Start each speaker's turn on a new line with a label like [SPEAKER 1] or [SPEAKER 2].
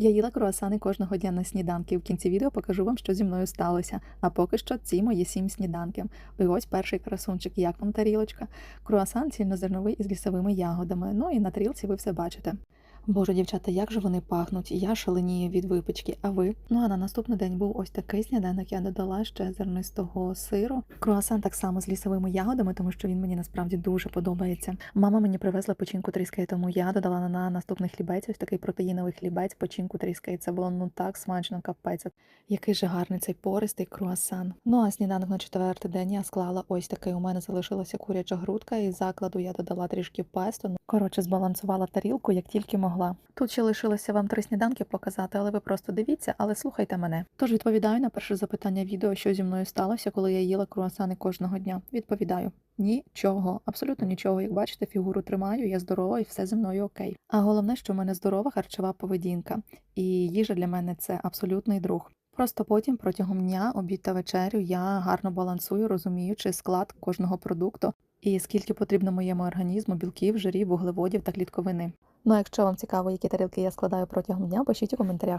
[SPEAKER 1] Я їла круасани кожного дня на сніданки. В кінці відео покажу вам, що зі мною сталося. А поки що ці мої сім сніданків. І ось перший красунчик. Як вам тарілочка? Круасан цільнозерновий із лісовими ягодами. Ну і на тарілці ви все бачите. Боже, дівчата, як же вони пахнуть? Я шаленію від випічки, а ви? Ну а на наступний день був ось такий сніданок. Я додала ще зернистого сиру. Круасан так само з лісовими ягодами, тому що він мені насправді дуже подобається. Мама мені привезла печінку тріскає, тому я додала на наступний хлібець, ось такий протеїновий хлібець, печінку тріскає. Це було ну так смачно, капець. Який же гарний цей пористий круасан. Ну а сніданок на четвертий день я склала ось такий. У мене залишилася куряча грудка, і закладу я додала трішки песто. Ну, коротше, збалансувала тарілку, як тільки могла. Тут ще лишилося вам три сніданки показати, але ви просто дивіться, але слухайте мене. Тож відповідаю на перше запитання відео, що зі мною сталося, коли я їла круасани кожного дня. Відповідаю. Нічого, абсолютно нічого. Як бачите, фігуру тримаю, я здорова і все зі мною окей. А головне, що в мене здорова харчова поведінка, і їжа для мене це абсолютний друг. Просто потім протягом дня, обід та вечерю я гарно балансую, розуміючи склад кожного продукту і скільки потрібно моєму організму білків, жирів, вуглеводів та клітковини. Ну, а якщо вам цікаво, які тарілки я складаю протягом дня, пишіть у коментарях.